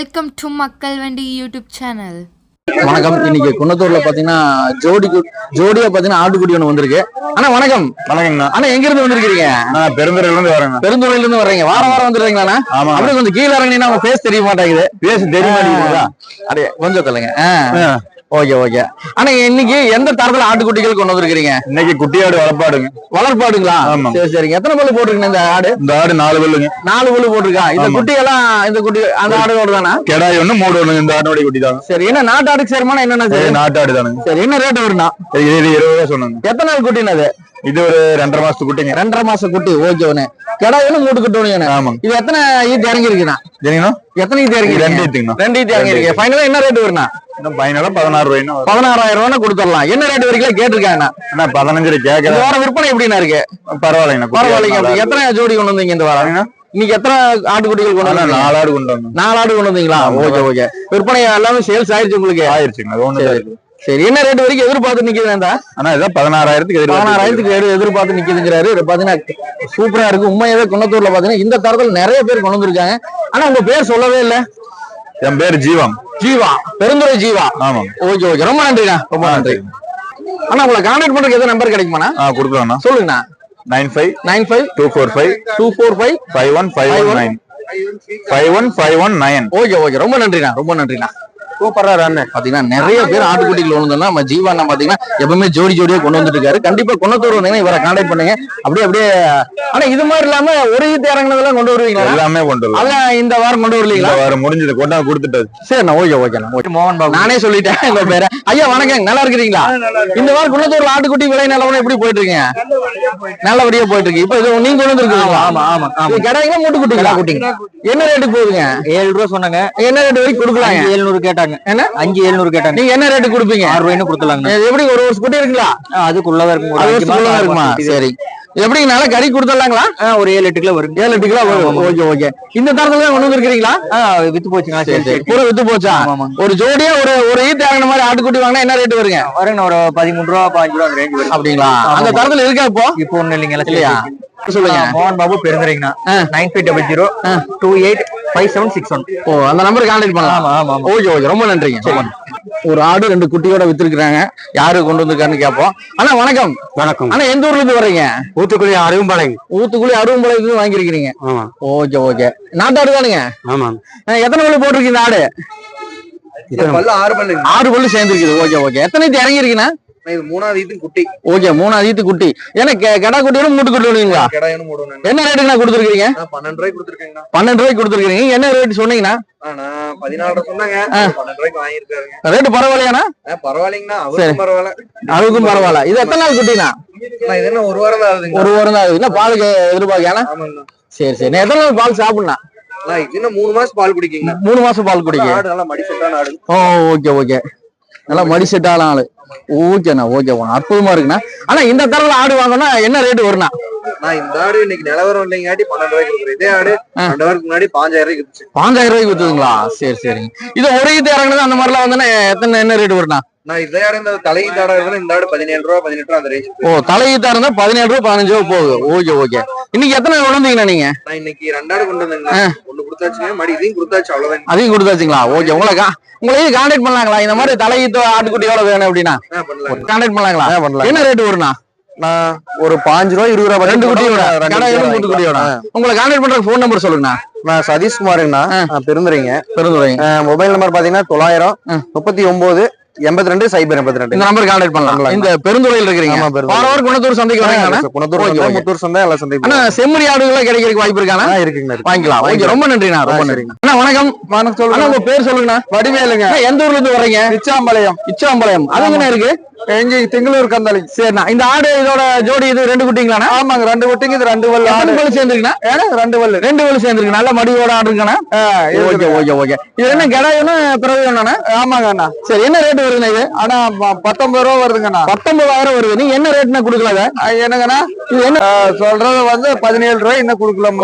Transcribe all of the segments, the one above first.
Welcome to மக்கள் வண்டி YouTube channel வணக்கம். இன்னைக்கு குன்னத்தூர்ல பாத்தீங்கன்னா ஜோடி கு- ஜோடியா பாத்தீங்கன்னா ஆட்டுக்குடி ஒண்ணு வந்திருக்கு. அண்ணா வணக்கம். வணக்கங்கண்ணா அண்ணா எங்க இருந்து வந்திருக்கீங்க? நான் பெருந்துறையில இருந்து வரேங்க. பெருந்துறையில இருந்து வர்றீங்க. வாரம் வாரம் வந்துடுறீங்களா ஆமா. அப்படியே கொஞ்சம் கீழே இறங்கினா உங்க ஃபேஸ் தெரிய மாட்டேங்குது. பேச தெரிய மாட்டேங்குதா அப்படியே கொஞ்சம் சொல்லுங்க ஓகே ஓகே அண்ணா இன்னைக்கு எந்த தரத்துல ஆட்டுக்குட்டிகள் கொண்டு வந்திருக்கீங்க இன்னைக்கு குட்டியாடு வளர்ப்பாடுங்க. வளர்ப்பாடுங்களா. சரி சரிங்க. எத்தனை பல்லு போட்டிருக்கீங்க இந்த ஆடு? இந்த ஆடு நாலு பல்லுங்க. நாலு பல்லு போட்டிருக்கா? இந்த. குட்டி எல்லாம் இந்த குட்டி அந்த ஆடுகளோட தானா? கெடாய் ஒண்ணு மூடு ஒண்ணுங்க இந்த ஆட்டோடைய குட்டி தாங்க சரி என்ன நாட்டு ஆடுக்கு சேருமானா என்னென்ன சரி? நாட்டு ஆடு தானுங்க. சரி என்ன ரேட் வரும்னா இருபது ரூபா சொன்னாங்க. எத்தனை நாள் குட்டினது இது ஒரு ரெண்டரை மாசத்து குட்டிங்க. ரெண்டரை மாச குட்டி ஓகே ஒண்ணு கிடா ஒண்ணு மூட்டு குட்டி ஒண்ணு ஆமாங்க இது எத்தனை ஈத்து இறங்கி இருக்குண்ணா சரிங்கண்ணா எத்தனை ஈத்து இறங்கி ரெண்டு ஈத்துங்கண்ணா. ரெண்டு ஈத்து இறங்கி இருக்கு ஃபைனலா என்ன ரேட் வரும்னா இன்னும் பதினாறு ரூபாய்னா. பதினாறாயிரம் ரூபாய் கொடுத்துடலாம். என்ன ரேட் வரைக்கும் கேட்டிருக்காங்கண்ணா பதினஞ்சு கேட்கல வாரம் விற்பனை எப்படிண்ணா இருக்கு? பரவாயில்லைங்க. அப்படி எத்தனை ஜோடி கொண்டு வந்தீங்க இந்த வாரம். இன்னைக்கு எத்தனை ஆட்டுக்குட்டிகள் கொண்டு வந்தீங்க? நாலு ஆடு கொண்டு வந்தோம். நாலு ஆடு கொண்டு வந்தீங்களா? ஆமா. Okay okay. விற்பனை எல்லாமே சேல்ஸ் ஆயிருச்சு உங்களுக்கு? ஆயிருச்சுங்க அது சரி. என்ன ரேட் வரைக்கும் எதிர்பார்த்து நிக்குது இந்த அண்ணா இதான் பதினாறாயிரத்துக்கு பதினாறாயிரத்துக்கு எதிர் எதிர்பார்த்து நிக்குதுங்கிறாரு. இது பாத்தீங்கன்னா சூப்பரா இருக்கு. உண்மையாவே குன்னத்தூர்ல பாத்தீங்கன்னா இந்த தரத்துல நிறைய பேர் கொண்டு வந்திருக்காங்க. ஆனா உங்க பேர் சொல்லவே இல்ல. என் பேர் ஜீவம் ஜீவா. பெருந்துறை ஜீவா. ஆமாங்க ஓகே ஓகே. ரொம்ப நன்றிண்ணா. ரொம்ப நன்றி. அண்ணா உங்களை கான்டாக்ட் பண்றதுக்கு எதுவும் நம்பர் கிடைக்குமாண்ணா? கொடுக்கலாம்ண்ணா. சொல்லுங்கண்ணா. Nine five nine five two four five two four five five one five one. Nine. Five one five one nine. Okay okay. ரொம்ப நன்றிண்ணா. ரொம்ப நன்றிண்ணா. சூப்பரா அண்ணன். பாத்தீங்கன்னா நிறைய பேர் ஆட்டுக்குட்டிகள் கொண்டு வந்தோம்னா நம்ம ஜீவா அண்ணா பாத்தீங்கன்னா எப்பவுமே ஜோடி ஜோடியா கொண்டு வந்துட்டு இருக்காரு கண்டிப்பா குன்னத்தூர் வந்தீங்கன்னா இவரை கான்டாக்ட் பண்ணுங்க. அப்படியே அப்படியே ஆனா இது மாதிரி இல்லாம ஒரு ஈத்து இறங்கினதெல்லாம் கொண்டு வருவீங்களா? எல்லாமே கொண்டு வரலாம் அதெல்லாம் இந்த வாரம் கொண்டு வரலீங்களா? இந்த வாரம் முடிஞ்சது. கொண்டாந்து கொடுத்துட்டாரு. சரிண்ணா ஓகே ஓகேண்ணா ஓகே. மோகன் பாபு. நானே சொல்லிட்டேன் இந்த பேரை. ஐயா வணக்கம் நல்லா இருக்கிறீங்களா? இந்த வாரம் குன்னத்தூர்ல ஆட்டுக்குட்டி விலை நிலவரம் எப்படி போயிட்டு இருக்கீங்க நல்லபடியா போயிட்டு இருக்கு இப்ப இது நீங்க கொண்டு வந்துருக்கீங்களா ஆமா ஆமா இது கிடைக்குங்க மூட்டு குட்டிங்களா குட்டிங்க என்ன ரேட்டுக்கு போகுதுங்க? ஏழு ரூபா சொன்னாங்க. என்ன ரேட் வரைக்கும் கொடுக்கலாங்க? அஞ்சு எழுநூறு கேட்டாங்க. என்ன? அஞ்சு எழுநூறு கேட்டாங்க. நீங்க என்ன ரேட்டு கொடுப்பீங்க? ஆறு ரூபாய்னு கொடுத்துலாங்க எப்படி ஒரு வருஷம் குட்டி இருக்குங்களா? அதுக்குள்ளதான் இருக்கும். ஒரு அது சரி. எப்படி நல்லா கறி கொடுத்துடலாங்களா? ஒரு ஏழு எட்டு கிலோ வரும். ஏழு எட்டு கிலோ ஓகே ஓகே. இந்த தரத்துல கொண்டு வந்திருக்கீங்களா வித்து போச்சுங்களா சரி பூரா வித்து போச்சா. ஒரு ஜோடியா ஒரு ஒரு ஈத்து இறங்கின மாதிரி ஆட்டுக்குட்டி வாங்கினா என்ன ரேட் வருங்க? வருங்க ஒரு பதிமூணு ரூபா பாஞ்சு ரூபா ரேஞ்ச் வரும். அப்படிங்களா? அந்த. தரத்துல இருக்கா இப்போ? இப்போ ஒண்ணு இல்லைங்களா இல்லையா? சொல்லுங்க. மோகன் Babu பெருந்துரைங்கண்ணா. Nine five double zero two eight five seven six one. ஓ அந்த நம்பருக்கு கான்டாக்ட் பண்ணலாம். ஆமா ஆமா ஆமா. Okay okay. ரொம்ப நன்றிங்க. ஒரு ஆடு ரெண்டு குட்டியோட வித்துருக்காங்க யாரு கொண்டு வந்திருக்காருன்னு கேட்போம் அண்ணா வணக்கம். வணக்கம். அண்ணா எந்த ஊர்ல இருந்து வர்றீங்க? ஊத்துக்குழி அருகும்பாளையம் ஊத்துக்குழி அருவம்பாளையத்துல ஆமா. Okay okay. நாட்டாடு தானுங்க ஆமா எத்தனை பல்லு போட்டிருக்கீங்க இந்த ஆடு? பல்லு? ஆறு பல்லு. ஆறு பல்லு சேர்ந்துருக்குது. Okay okay. எத்தனை ஈத்து இறங்கி இருக்குண்ணா இது மூணாவது இது குட்டி. ஓகே மூணாவது ஈத்து குட்டி. ஏன்னா கெடா குட்டியோட மூட்டு குட்டி விடுவீங்களா என்ன ரேட்டுக்கு நான் கொடுத்துருக்கீங்க? பன்னெண்டு ரூபாய்க்கு கொடுத்துருக்கேங்கண்ணா. பன்னெண்டு ரூபாய்க்கு கொடுத்துருக்கீங்க. என்ன ரேட் சொன்னீங்கன்னா பதினாலு சொன்னாங்க. பன்னெண்டு ரூபாய்க்கு வாங்கியிருக்காருங்க. ரேட்டு பரவாயில்லையாண்ணா? ஆ, பரவாயில்லைங்கண்ணா. சரி. அவருக்கும் பரவாயில்ல. அதுக்கும் பரவாயில்ல. இது எத்தனை நாள் குட்டினா இது என்ன ஒரு வாரம் தான் ஆகுதுங்க. ஒரு வாரம் தான் ஆகுது. என்ன பாலுக்கு எதிர்பார்க்கணும் ஆமாங்கண்ணா. சரி சரி. நான் எத்தனை நாள் பால் இது என்ன மூணு மாசம் பால் குடிக்கீங்கண்ணா. மூணு மாசம் பால் குடிக்க. ஆடு நல்லா மடி செட்டான ஆடு. ஓ ஓகே ஓகே. நல்லா மடி செட் ஆகலாம் ஆளு. ஓகேண்ணா ஓகே அற்புதமா இருக்குண்ணா. ஆனா இந்த தரத்துல ஆடு வாங்கினா என்ன ரேட் வரும்ண்ணா? நான் இந்த ஆடு இன்னைக்கு நிலவரம் இல்லைங்காட்டி பன்னெண்டு ரூபாய்க்கு கொடுக்குறேன் இதே ஆடு ரெண்டு வாரத்துக்கு முன்னாடி பாஞ்சாயிரம் ரூபாய்க்கு இருந்துச்சு பாஞ்சாயிரம் ரூபாய்க்கு வித்துதுங்களா? சரி சரிங்க. இது ஒரே இது இறங்குனது அந்த மாதிரிலாம் வந்தோன்னா எத்தனை என்ன ரேட் வரும்ண்ணா? நான் இதே ஆடு இந்த தலையின் ஆடா இருந்தா இந்த ஆடு பதினேழு ரூபா பதினெட்டு ரூபா அந்த ரேஞ்ச் ஓ தலையீத்தா இருந்தா பதினேழு ரூபா பதினஞ்சு ரூபா போகுது. Okay okay. இன்னைக்கு எத்தனை விழுந்தீங்கண்ணா நீங்க? நான் இன்னைக்கு ரெண்டாடு கொண்டு வந்தேங்கண்ணா ஒண்ணு கொடுத்தாச்சுங்க மடி இதையும் கொடுத்தாச்சு அவ்வளவுதான் அதையும் கொடுத்தாச்சுங்களா? ஓகே உங்களை கா- உங்களை கான்டாக்ட் பண்ணலாங்களா? இந்த மாதிரி தலையீத்து ஆட்டுக்குட்டியோட வேணும் அப்படின்னா. கான்டாக்ட் பண்ணலாங்களா? பண்ணலாம். என்ன ரேட் வரும்ண்ணா நான் ஒரு பாஞ்சு ரூபா இருபது ரூபா ரெண்டு குட்டியோட. ரெண்டு கடை குட்டியோட உங்களை கான்டாக்ட் பண்ற ஃபோன் நம்பர் சொல்லுங்கண்ணா. நான் சதீஷ்குமாருங்கண்ணா. நான் பெருந்துறைங்க. பெருந்துறை மொபைல் நம்பர் பாத்தீங்கன்னா தொள்ளாயிரம் முப்பத்தி ஒன்பது எண்பத்தி ரெண்டு சைபர் எண்பத்தி ரெண்டு. இந்த நம்பர் கான்டாக்ட் பண்ணலாம். இந்த பெருந்துறையில் இருக்கிறீங்க. வாரம் குணத்தூர் சந்தைக்கு வரீங்க குணத்தூர். முத்தூர் சந்தை எல்லாம் சந்தை அண்ணா செம்மறி ஆடுகளை கிடைக்கிறதுக்கு வாய்ப்பு இருக்கானா ஆ, இருக்குங்கண்ணா இருக்கு. வாங்கிக்கலாம். ஓகே ரொம்ப நன்றிண்ணா ரொம்ப ஆ, நன்றி அண்ணா வணக்கம். வணக்கம் சொல்லுங்க. உங்க பேர் சொல்லுங்கண்ணா. வடிவேலுங்க. எந்த ஊர்ல இருந்து வர்றீங்க? பிச்சாம்பாளையம் இச்சாம்பாளையம். அது எங்கண்ணா இருக்கு? எங்க திங்களூர் கந்தாளி. சரிண்ணா. இந்த ஆடு இதோட ஜோடி இது ரெண்டு குட்டிங்களாண்ணா? ஆமாங்க ரெண்டு குட்டிங்க இது ரெண்டு வல்ல எத்தனை பல்லு சேர்ந்துருக்குண்ணா? ரெண்டு வல்லு. ரெண்டு பல்லு சேர்ந்துருக்கு. நல்ல மடியோட ஆடு இருக்காண்ணா ஓகே ஓகே ஓகே. இது என்ன கடாயம்னா பிறகு என்னண்ணா ஆமாங்க அண்ணா சரி என்ன ரேட் வருதுண்ணா இது? ஆனா பத்தொன்பது ரூபா வருதுங்கண்ணா. பத்தொன்பதாயிரம் வருது. நீங்க என்ன ரேட்னா கொடுக்கல என்னங்கண்ணா? இது என்ன? சொல்றது வந்து பதினேழு ரூபாய் இன்னும் கொடுக்கலாம்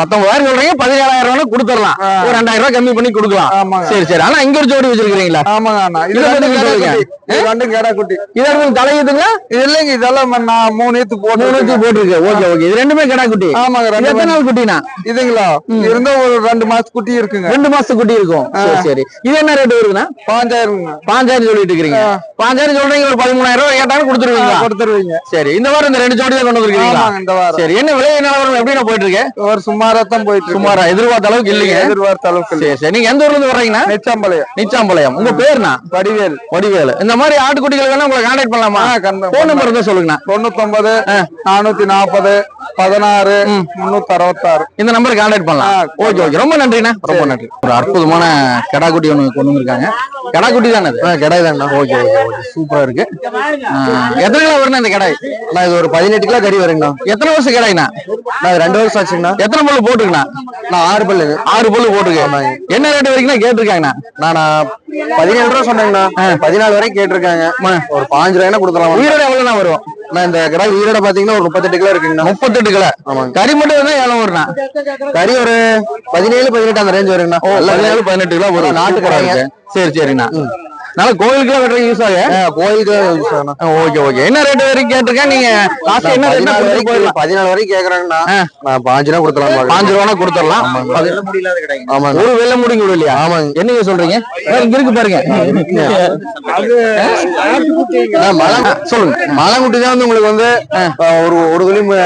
பத்தொன்பதாயிரம் சொல்றீங்க பதினேழாயிரம் ரூபாய் கொடுத்துடலாம். ஒரு ரெண்டாயிரம் ரூபாய் கம்மி பண்ணி கொடுக்கலாம். சரி சரி. ஆனா இங்க ஒரு ஜோடி வச்சிருக்கீங்களா ஆமாங்க அண்ணா இது ரெண்டு கடா குட்டி இது ரெண்டும் கடா குட்டி குட்டி இது எடுத்து தலையுதுங்களா இது இல்லைங்க இதெல்லாம் நான் மூணு ஈத்து போட்டு மூணு ஊத்தி போட்டிருக்கு ஓகே ஓகே. இது ரெண்டுமே கடா குட்டி. ஆமாங்க ரெண்டு எத்தனை நாள் குட்டினா? இதுங்களா? இருந்தா ஒரு ரெண்டு மாசத்து குட்டி இருக்குங்க. ரெண்டு மாசத்து குட்டி இருக்கும். சரி சரி. இது என்ன ரேட் வருதுன்னா பாஞ்சாயிரம் பாஞ்சாயிரம் சொல்லிட்டு இருக்கீங்க பாஞ்சாயிரம் சொல்றீங்க ஒரு பதிமூணாயிரம் ரூபாய் கேட்டாலும் கொடுத்துருவீங்களா? கொடுத்துருவீங்க. சரி இந்த வாரம் இந்த ரெண்டு ஜோடி தான் கொண்டு வந்திருக்கீங்களா? ஆமாங்க இந்த வாரம். சரி என்ன விலை நிலவரம் போயிட்டு இருக்கு ஒரு சுமாரா தான் போயிட்டு. சுமாரா எதிர்பார்த்த அளவுக்கு இல்லைங்க. எதிர்பார்த்த அளவுக்கு. சரி சரி. நீங்க எந்த ஊர்ல இருந்து வர்றீங்கன்னா நெச்சாம்பாளையம். நிச்சாம்பாளையம். உங்க பேருண்ணா? வடிவேல். வடிவேலு. இந்த மாதிரி ஆட்டுக்குட்டிகள் வேணா உங்களை கான்டாக்ட் பண்ணலாமா? ஆ, கண்ட- போன் நம்பர் இருந்தா சொல்லுங்கண்ணா. தொண்ணூத்தொன்பது நானூத்தி நாற்பது பதினாறு முன்னூத்தி அறுபத்தாறு இந்த நம்பருக்கு கான்டாக்ட் பண்ணலாம். Okay okay. ரொம்ப நன்றிண்ணா. ரொம்ப நன்றி. ஒரு அற்புதமான கடா குட்டி ஒன்று கொண்டு வந்திருக்காங்க. கடா குட்டி தானே அது? கடாய் தானே ஓகே ஓகே ஓகே. சூப்பரா இருக்கு. எத்தனை கிலோ வரணும் இந்த கடாய்? நான் இது ஒரு பதினெட்டு கிலோ கறி வருங்கண்ணா. எத்தனை வருஷம் கடாய்ண்ணா? நான் ரெண்டு வருஷம் ஆச்சுங்கண்ணா. எத்தனை பல்லு போட்டுருக்கண்ணா நான் ஆறு பல்லு ஆறு பல்லு போட்டுருக்கு. என்ன ரேட் வரைக்கும் கேட்டிருக்காங்கண்ணா? நான் பதினேழு ரூபா சொன்னேங்கண்ணா. பதினாலு வரைக்கும் கேட்டிருக்காங்க. ஒரு பாஞ்சு ரூபாய்னா கொடுக்கலாம். உயிரோட எவ்வளோண்ணா வரும்? நான் இந்த கடை உயிரோட பாத்தீங்கன்னா ஒரு முப்பத்தெட்டு கிலோ இருக்குங்கண்ணா. முப்பத்தெட்டு கிலோ. ஆமாங்க. கறி மட்டும் வந்து எவ்வளோ வரும்ண்ணா கறி ஒரு பதினேழு பதினெட்டு அந்த ரேஞ்ச் வருங்கண்ணா. பதினேழு பதினெட்டு கிலோ வரும். நாட்டு. இருக்கு. சரி சரிண்ணா. நல்லா கோயிலுக்குலாம் யூஸ் ஆகு ஆ, கோயிலுக்கு யூஸ் ஆகும்ண்ணா. ஓகே ஓகே என்ன ரேட் வரைக்கும் கேட்டிருக்கேன் நீங்க லாஸ்ட் என்ன ரேட் வரைக்கும் பதினாலு வரைக்கும். நான் பாஞ்சு ரூபா கொடுக்கலாம் பாஞ்சு ரூபா கொடுத்துடலாம். ஆமாங்க. ஒரு வெள்ள முடிங்க இல்லையா? ஆமாங்க. என்னங்க சொல்றீங்க? இருக்கு பாருங்க. ஆ, மலை சொல்லுங்க. மலைக்குட்டி தான் வந்து உங்களுக்கு வந்து ஒரு ஒரு துளி ம-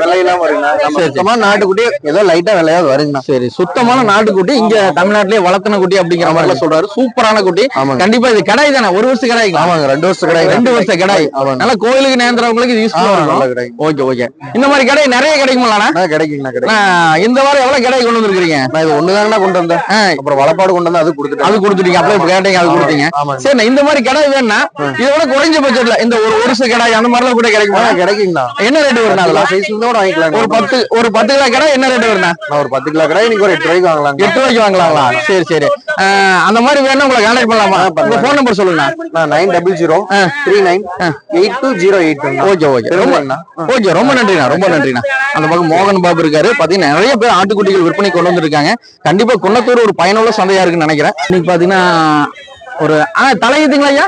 வெள்ளையெல்லாம் வருங்கண்ணா நம்ம சுத்தமா நாட்டுக்குட்டி ஏதோ லைட்டா வெள்ளையாவது வருங்கண்ணா. சரி சுத்தமான நாட்டுக்குட்டி இங்க தமிழ்நாட்டிலேயே வளர்த்தன குட்டி அப்படிங்கிற மாதிரி சொல்றாரு. சூப்பரான குட்டி. ஆமாங்க. கண்டிப்பா இது கடாய் தானே? ஒரு வருஷம் கடாய்ங்களா ஆமாங்க ரெண்டு வருஷம் கடை ரெண்டு வருஷம் கடாய். நல்லா கோயிலுக்கு நேர்ந்தவங்களுக்கு இது யூஸ்ஃபுல்லா இருக்கும். Okay okay. இந்த மாதிரி கடை நிறைய கிடைக்குமாண்ணா கிடைக்குங்கண்ணா கிடைக்கும். இந்த வாரம் எவ்வளவு கடை கொண்டு வந்திருக்கீங்க நான் இது ஒண்ணுதாங்கண்ணா கொண்டு வந்தேன். அப்புறம் வளப்பாடு கொண்டு வந்து அது கொடுத்துட்டேன். அது கொடுத்துட்டீங்க. இப்ப கேட்டீங்க அது கொடுத்தீங்க. சரி இந்த மாதிரி கடை வேணும்னா இதோட குறைஞ்ச பட்ஜெட்ல இந்த ஒரு வருஷ கடை அந்த மாதிரிலாம் கூட கிடைக்குமா? கிடைக்குங்கண்ணா. என்ன ரேட் வரும் எல்லா அதெல்லாம் சைஸ்ல கூட வாங்கிக்கலாம் ஒரு பத்து ஒரு பத்து கிலோ கடை என்ன ரேட் நான் ஒரு பத்து கிலோ கடை இன்னைக்கு ஒரு எட்டு ரூபாய்க்கு வாங்கலாங்க எட்டு ரூபாய்க்கு வாங்கலாங்களா? சரி சரி. அந்த மாதிரி வேணும் உங்களை கான்டாக்ட் பண்ணலாமா. ஃபோன் நம்பர் சொல்லுங்க. நான் nine double zero three nine eight two zero eight okay okay. ரொம்ப ஓகே ரொம்ப நன்றிண்ணா ரொம்ப நன்றிண்ணா. அந்த பக்கம் மோகன் பாபு இருக்காரு. பாத்தீங்கன்னா நிறைய பேர் ஆட்டுக்குட்டிகள் விற்பனை கொண்டு வந்திருக்காங்க. கண்டிப்பா குன்னத்தூர் ஒரு பயனுள்ள சந்தையா இருக்குன்னு நினைக்கிறேன். இன்னைக்கு பாத்தீங்கன்னா ஒரு ஆ தலையுதுங்களா ஐயா?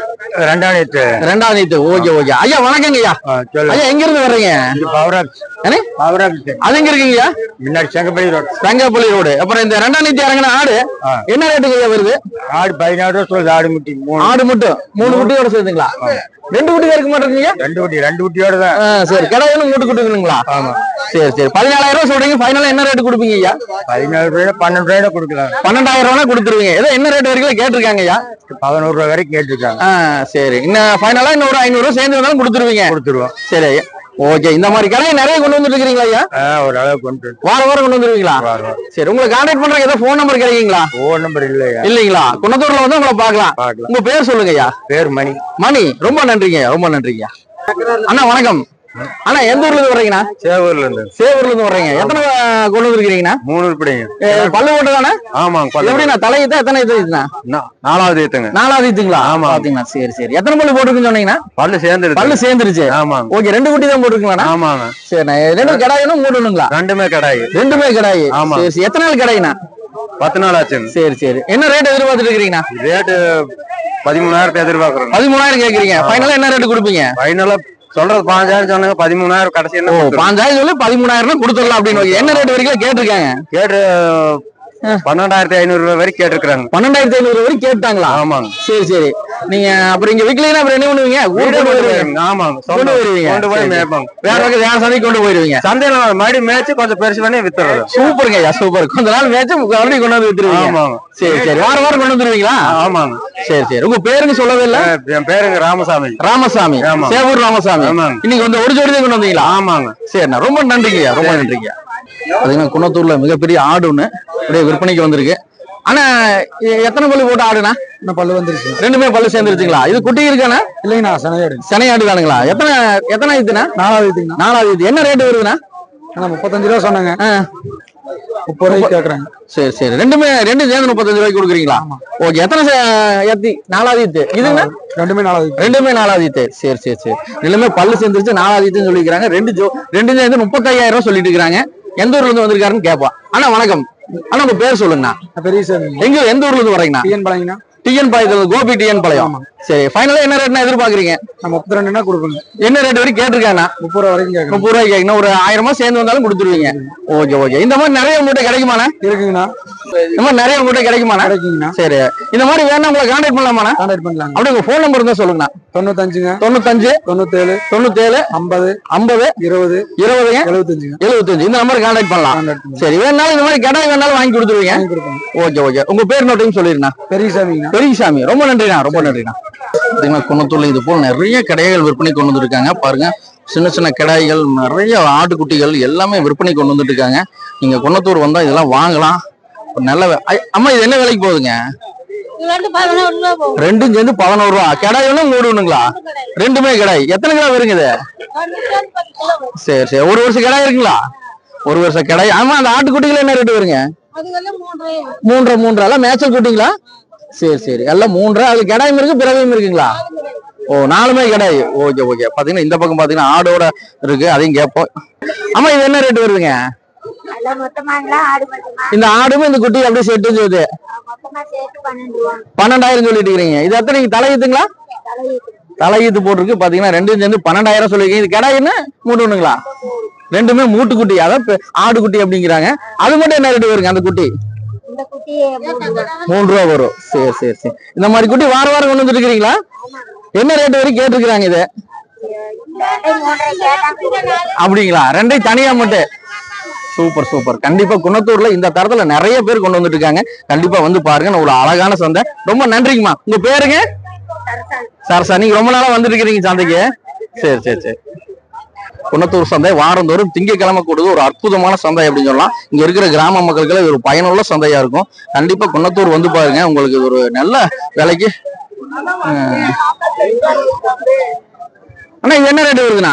ரெண்டாயிரத்து ரெண்டாவது நீத்து ஓகே ஓகே. ஐயா வணக்கங்க ஐயா. ஐயா எங்க இருந்து வர்றீங்க? அது எங்க இருக்கீங்க முன்னாடி செங்கப்பள்ளி ரோட். தங்கப்பள்ளி ரோடு. அப்புறம் இந்த ரெண்டாம் நீத்தி இறங்கின ஆடு என்ன ரேட்டுக்கு ஐயா வருது? ஆடு பதினாறு ரூபா சொல்லுது ஆடு முட்டி ஆடு மட்டும் மூணு குட்டியோட சேர்த்துங்களா ரெண்டு குட்டி இருக்க மாட்டேங்க ரெண்டு குட்டி ரெண்டு குட்டியோட தான் சரி. கடையில மூட்டு குட்டுக்கணுங்களா சரி சரி. பதினாலாயிரம் ரூபாய் சொல்றீங்க. ஃபைனலா என்ன ரேட் கொடுப்பீங்க ஐயா? பதினாறு ரூபாய் பன்னெண்டு ரூபாய் கொடுக்கலாம். பன்னெண்டாயிரம் ரூபாய் கொடுத்துருவீங்க. ஏதோ என்ன ரேட் வரைக்கும் கேட்டிருக்காங்க ஐயா? பதினோரு ரூபாய் வரைக்கும் கேட்டிருக்காங்க. சரி. இன்னும் ஃபைனலா இன்னொரு ஐநூறு ரூபாய் சேர்ந்து வந்தாலும் கொடுத்துருவீங்க. கொடுத்துருவோம். சரி ஓகே இந்த மாதிரி கடையை நிறைய கொண்டு வந்துட்டு இருக்கீங்களா ஐயா? ஒரு அளவு கொண்டு வாரம் வாரம் கொண்டு வந்துருவீங்களா சரி உங்களை கான்டாக்ட் பண்றதுக்கு ஏதோ ஃபோன் நம்பர் கிடைக்குங்களா? ஃபோன் நம்பர் இல்லையா இல்லைங்களா? குன்னத்தூர்ல வந்து உங்களை பார்க்கலாம். உங்க பேர் சொல்லுங்க ஐயா. பேர் மணி. மணி ரொம்ப நன்றிங்க ரொம்ப நன்றிங்க அண்ணா வணக்கம். அண்ணா எந்த ஊர்ல இருந்து வர்றீங்கண்ணா? சேவூர்ல இருந்து. சேவூர்ல இருந்து வர்றீங்க. எத்தனை கொண்டு வந்துருக்கீங்கண்ணா மூணு உருப்படிங்க. பல்லு ஓட்டு தானே ஆமாங்க எப்படிண்ணா தலையீத்தா எத்தனை இதுண்ணா நாலாவது ஏத்துங்க. நாலாவது இதுங்களா ஆமா. பாத்தீங்களா சரி சரி. எத்தனை பல்லு போட்டுருக்குன்னு சொன்னீங்கன்னா பல்லு சேர்ந்துருது பல்லு சேர்ந்துருச்சு. ஆமாங்க. ஓகே ரெண்டு குட்டி தான் போட்டுருக்கீங்களா ஆமாங்க. சரி ரெண்டு கடாயினும் மூடணுங்களா ரெண்டுமே கடாய். ரெண்டுமே கடாயி. ஆமா. சரி எத்தனை நாள் கடாயினா பத்து நாள் ஆச்சுங்க. சரி சரி. என்ன ரேட் எதிர்பார்த்துட்டு இருக்கீங்கண்ணா ரேட்டு பதிமூணாயிரத்தை எதிர்பார்க்கறோம் பதிமூணாயிரம் கேக்குறீங்க. ஃபைனலா என்ன ரேட் கொடுப்பீங்க? ஃபைனலா சொல்றது பாஞ்சாயிரம் சொன்னாங்க பதிமூணாயிரம் கடைசி என்ன. பாஞ்சாயிரம் சொல்லி பதிமூணாயிரம் கொடுத்துடலாம் அப்படின்னு என்ன ரேட் வரைக்கும் கேட்டிருக்காங்க கேட்டு பன்னெண்டாயிரத்தி ஐநூறு ரூபாய் வரைக்கும் கேட்டிருக்காங்க பன்னெண்டாயிரத்தி ஐநூறு வரைக்கும் கேட்டாங்களா? ஆமாங்க. சரி சரி. நீங்க அப்புறம் இங்க விக்கலைன்னா அப்புறம் என்ன பண்ணுவீங்க? கொண்டு வருவீங்க. ஆமாங்க. கொண்டு வருவீங்க. கொண்டு போய். மேய்ப்பாங்க. வேற பக்கம் வேற சந்தைக்கு கொண்டு போயிருவீங்க? சந்தையில மறுபடியும் மேய்ச்சி கொஞ்சம் பெருசு பண்ணி வித்துறது. சூப்பருங்க ஐயா சூப்பர். கொஞ்ச நாள் மேட்ச் மறுபடியும் கொண்டு வந்து வித்துருவீங்க. ஆமாங்க. சரி சரி. வாரம் வாரம் கொண்டு வந்துருவீங்களா? ஆமாங்க. சரி சரி. உங்க பேருங்க சொல்லவே இல்ல? என் பேருங்க ராமசாமி. ராமசாமி. ஆமா. சேவூர் ராமசாமி. இன்னைக்கு வந்து ஒரு ஜோடி கொண்டு வந்தீங்களா? ஆமாங்க. சரிண்ணா ரொம்ப நன்றிங்கய்யா ரொம்ப நன்றிங்கய்யா. பாத்தீங்கன்னா குணத்தூர்ல மிகப்பெரிய ஆடு ஒண்ணு அப்படியே விற்பனைக்கு வந்திருக்கு. ஆனா எத்தனை பல்லு போட்டு ஆடுனா பல்லு வந்துருச்சு. ரெண்டுமே பல்லு சேர்ந்துருச்சுங்களா? இது குட்டி இருக்கானா இல்லைங்கண்ணா சனையாடு. சனையாடு தானுங்களா எத்தனை எத்தனை இதுனா நாலாவது இதுங்கண்ணா நாலாவது இது. என்ன ரேட் வருதுண்ணா? முப்பத்தஞ்சு ரூபா சொன்னாங்க. முப்பது ரூபாய்க்கு கேக்குறாங்க. சரி சரி. ரெண்டுமே ரெண்டு சேர்ந்து முப்பத்தஞ்சு ரூபாய்க்கு கொடுக்குறீங்களா? ஓகே எத்தனை எத்தி நாலாவது இது? இதுங்க ரெண்டுமே நாலாவது ரெண்டுமே நாலாவது சரி சரி சரி. ரெண்டுமே பல்லு சேர்ந்துருச்சு நாலாவது சொல்லிக்கிறாங்க. ரெண்டு ரெண்டு சேர்ந்து முப்பத்தையாயிரம் ரூபாய் சொல்லிட்டு இருக்காங்க எந்த ஊர்ல இருந்து வந்திருக்காருன்னு கேட்போம் அண்ணா வணக்கம். அண்ணா உங்க பேர் சொல்லுங்கண்ணா. பெரிய எங்க எந்த ஊர்ல இருந்து வரீங்கண்ணா டிஎன் பாளையத்துல கோபி டிஎன் பாளையம். சரி ஃபைனலா என்ன ரேட்னா எதிர்பார்க்கறீங்க? நான் முப்பத்தி ரெண்டுனா கொடுப்பேங்க என்ன ரேட் வரைக்கும் கேட்டிருக்காங்க முப்பது ரூபா வரைக்கும் கேட்கணும். முப்பது ரூபாய்க்கு கேட்கணும். ஒரு ஆயிரமா சேர்ந்து வந்தாலும் கொடுத்துருவீங்க. Okay okay. இந்த மாதிரி நிறைய உங்கள்கிட்ட கிடைக்குமாண்ணா? இருக்குங்கண்ணா. இந்த மாதிரி நிறைய உங்கள்கிட்ட கிடைக்குமாண்ணா? கிடைக்குங்கண்ணா. சரி. இந்த மாதிரி வேணா உங்களை கான்டாக்ட் பண்ணலாமாண்ணா? கான்டாக்ட் பண்ணலாங்க. அப்படியே உங்க ஃபோன் நம்பர் இருந்தா சொல்லுங்கண்ணா. தொண்ணூத்தஞ்சுங்க. தொண்ணூத்தஞ்சு தொண்ணூத்தேழு. தொண்ணூத்தேழு ஐம்பது. ஐம்பது இருபது. இருபதுங்க எழுபத்தஞ்சுங்க எழுபத்தஞ்சு இந்த நம்பர் கான்டாக்ட் பண்ணலாம். பண்ணலாம். சரி வேணாலும் இந்த மாதிரி கடை வேணாலும் வாங்கி கொடுத்துருவீங்க. Okay okay. உங்க பேர் நோட்டையும் சொல்லிருண்ணா பெரியசாமிங்கண்ணா. பெரியசாமி ரொம்ப நன்றிண்ணா ரொம்ப நன்றிண்ணா. குன்னத்தூர்ல இது போல் நிறைய கடைகள் விற்பனை கொண்டு வந்திருக்காங்க. பாருங்க சின்ன சின்ன கடாய்கள் நிறைய ஆட்டுக்குட்டிகள் எல்லாமே விற்பனை கொண்டு வந்துட்டு இருக்காங்க நீங்க குன்னத்தூர் வந்தா இதெல்லாம் வாங்கலாம். நல்ல அம்மா இது என்ன விலைக்கு போகுதுங்க? ரெண்டும் சேர்ந்து பதினோரு ரூபா. கடாய் ஒண்ணு மூடு ஒண்ணுங்களா ரெண்டுமே கடாய். எத்தனை கிலோ வருங்க இது? சரி சரி. ஒரு வருஷம் கடாய் இருக்குங்களா? ஒரு வருஷம் கடாய். ஆமா அந்த ஆட்டுக்குட்டிகள் என்ன ரேட்டு வருங்க? மூன்றரை மூன்றரை. மேய்ச்சல் குட்டிங்களா? சரி சரி. எல்லாம் மூன்றரை அது கிடாயும் இருக்கு பிறவையும் இருக்குங்களா? ஓ நாலுமே கிடாய். Okay okay. பாத்தீங்கன்னா இந்த பக்கம் பாத்தீங்கன்னா ஆடோட இருக்கு. அதையும் கேட்போம் ஆமா இது என்ன ரேட் வருதுங்க? இந்த ஆடுமே இந்த குட்டி அப்படியே செட்டு சொல்லுது. பன்னெண்டாயிரம் சொல்லிட்டு இருக்கிறீங்க. இது எத்தனை? நீங்க தலையீத்துங்களா தலையீத்து போட்டிருக்கு. பாத்தீங்கன்னா ரெண்டும் சேர்ந்து பன்னெண்டாயிரம் சொல்லிருக்கீங்க இது கிடாய் என்ன? மூட்டு ஒண்ணுங்களா? ரெண்டுமே மூட்டு குட்டி அதான் ஆடு குட்டி அப்படிங்கிறாங்க. அது மட்டும் என்ன ரேட் வருங்க அந்த குட்டி? மூணு ரூபா வரும். சரி சரி சரி. இந்த மாதிரி குட்டி வார வாரம் கொண்டு வந்துருக்கீங்களா என்ன ரேட் வரைக்கும் கேட்டிருக்கிறாங்க இது? அப்படிங்களா? ரெண்டையும் தனியா மட்டும். Super super. கண்டிப்பா குணத்தூர்ல இந்த தரத்துல நிறைய பேர் கொண்டு வந்துட்டு இருக்காங்க கண்டிப்பா வந்து பாருங்க. ஒரு அழகான சந்தை. ரொம்ப நன்றிங்கம்மா. உங்க பேருங்க? சரசா. நீங்க ரொம்ப நாளா வந்துட்டு இருக்கிறீங்க சந்தைக்கு. சரி சரி சரி. குன்னத்தூர் சந்தை வாரந்தோறும் திங்கக்கிழமை கூடுது. ஒரு அற்புதமான சந்தை அப்படின்னு சொல்லலாம். இங்க இருக்கிற கிராம மக்களுக்கு ஒரு பயனுள்ள சந்தையா இருக்கும். கண்டிப்பா குன்னத்தூர் வந்து பாருங்க. உங்களுக்கு ஒரு நல்ல விலைக்கு அண்ணா இது என்ன ரேட் வருதுண்ணா?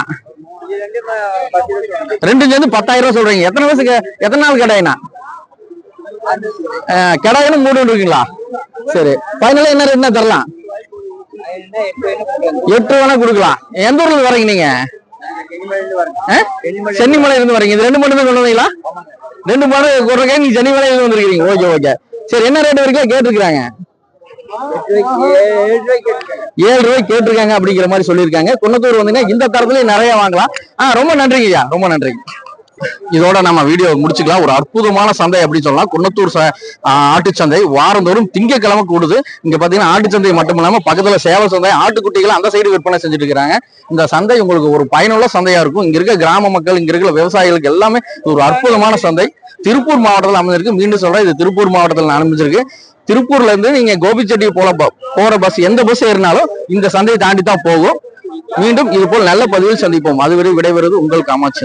ரெண்டு சேர்ந்து பத்தாயிரம் ரூபாய் சொல்றீங்க. எத்தனை வருஷத்துக்கு எத்தனை நாள் கடையினா கடையிலும் மூடு இருக்கீங்களா சரி. ஃபைனலா என்ன ரேட்னா தரலாம்? எட்டு வேணா கொடுக்கலாம். எந்த ஊர்ல வரீங்க நீங்க? ஆ? சென்னிமலை இருந்து வரீங்க. இது ரெண்டு மட்டும் கொண்டு வந்தீங்களா ரெண்டு மாடு கொடுறக்கே நீங்க சென்னிமலையில இருந்து வந்திருக்கீங்க ஓகே ஓகே. சரி என்ன ரேட் வரைக்கும் கேட்டிருக்காங்க ஏழு ரூபாய் கேட்டிருக்காங்க அப்படிங்கிற மாதிரி சொல்லியிருக்காங்க. குன்னத்தூர் வந்தீங்கன்னா இந்த தரத்துலயும் நிறைய வாங்கலாம். ஆ ரொம்ப நன்றிங்க ஐயா ரொம்ப நன்றிங்க. இதோட நம்ம வீடியோ முடிச்சுக்கலாம். ஒரு அற்புதமான சந்தை அப்படின்னு சொல்லலாம். குன்னத்தூர் ஆட்டுச்சந்தை வாரந்தோறும் திங்கக்கிழமை கூடுது. இங்க பாத்தீங்கன்னா ஆட்டுச்சந்தை மட்டும் இல்லாம பக்கத்துல சேவை சந்தை ஆட்டுக்குட்டிகளை அந்த சைடு விற்பனை செஞ்சுட்டு இருக்கிறாங்க. இந்த சந்தை உங்களுக்கு ஒரு பயனுள்ள சந்தையா இருக்கும். இங்க இருக்க கிராம மக்கள் இங்க இருக்கிற விவசாயிகளுக்கு எல்லாமே ஒரு அற்புதமான சந்தை. திருப்பூர் மாவட்டத்தில் அமைஞ்சிருக்கு. மீண்டும் சொல்றேன் இது திருப்பூர் மாவட்டத்தில் அமைஞ்சிருக்கு. திருப்பூர்ல இருந்து நீங்க கோபிச்செட்டி போல போற பஸ் எந்த பஸ் ஏறினாலும் இந்த சந்தையை தாண்டி தான் போகும். மீண்டும் இது போல் நல்ல பதிவில் சந்திப்போம். அதுவரை விடைபெறுவது உங்கள் காமாட்சி